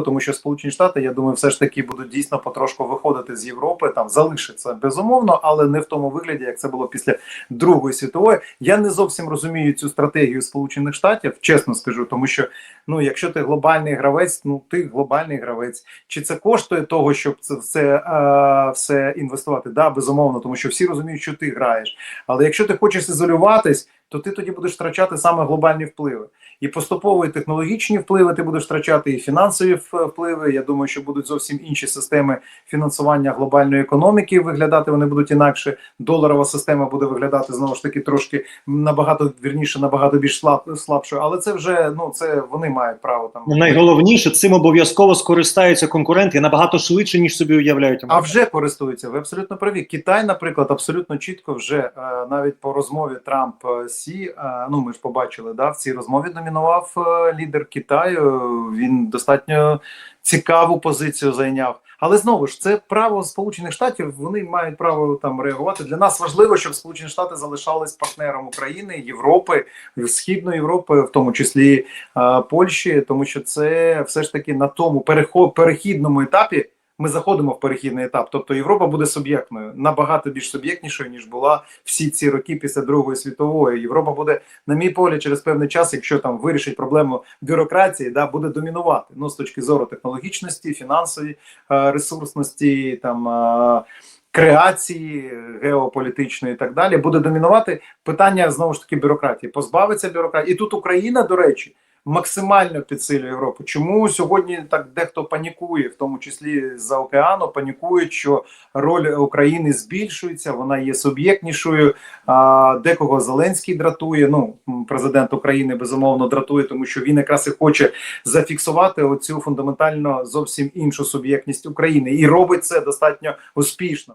тому що Сполучені Штати, я думаю, все ж таки будуть дійсно потрошку виходити з Європи. Там залишиться безумовно, але не в тому вигляді, як це було після Другої світової. Я не зовсім розумію цю стратегію Сполучених Штатів, чесно скажу, тому що ну, якщо ти глобальний гравець, ну ти глобальний гравець. Чи це коштує того, щоб це все, е, все інвестувати? Да, безумовно, тому що всі розуміють, що ти граєш. Але якщо ти хочеш ізолюватись, то ти тоді будеш втрачати саме глобальні впливи. І поступово і технологічні впливи ти будеш втрачати, і фінансові впливи. Я думаю, що будуть зовсім інші системи фінансування глобальної економіки. Виглядати вони будуть інакше. Доларова система буде виглядати знову ж таки трошки набагато вірніше, набагато більш слаб, слабшою. Але це вже ну це вони мають право там. Ну, Найголовніше цим обов'язково скористаються конкуренти набагато швидше, ніж собі уявляють. А вже користуються. Ви абсолютно праві. Китай, наприклад, абсолютно чітко вже е, навіть по розмові Трамп е, Сі. е, ну ми ж побачили, да, в цій розмові домінував е, лідер Китаю. Він достатньо цікаву позицію зайняв. Але знову ж це право Сполучених Штатів. Вони мають право там реагувати. Для нас важливо, щоб Сполучені Штати залишались партнером України, Європи, Східної Європи, в тому числі е, Польщі, тому що це все ж таки на тому перехідному етапі. Ми заходимо в перехідний етап, тобто Європа буде суб'єктною, набагато більш суб'єктнішою ніж була всі ці роки після Другої світової. Європа буде, на мій погляд, через певний час, якщо там вирішить проблему бюрократії, да буде домінувати. Ну з точки зору технологічності, фінансової е, ресурсності, там е, креації геополітичної і так далі, буде домінувати питання знову ж таки бюрократії. Позбавиться бюрократії, і тут Україна, до речі максимально підсилює Європу. Чому сьогодні так дехто панікує, в тому числі за океану, панікують, що роль України збільшується, вона є суб'єктнішою. Декого Зеленський дратує. Ну президент України безумовно дратує, тому що він якраз і хоче зафіксувати оцю фундаментально зовсім іншу суб'єктність України і робить це достатньо успішно.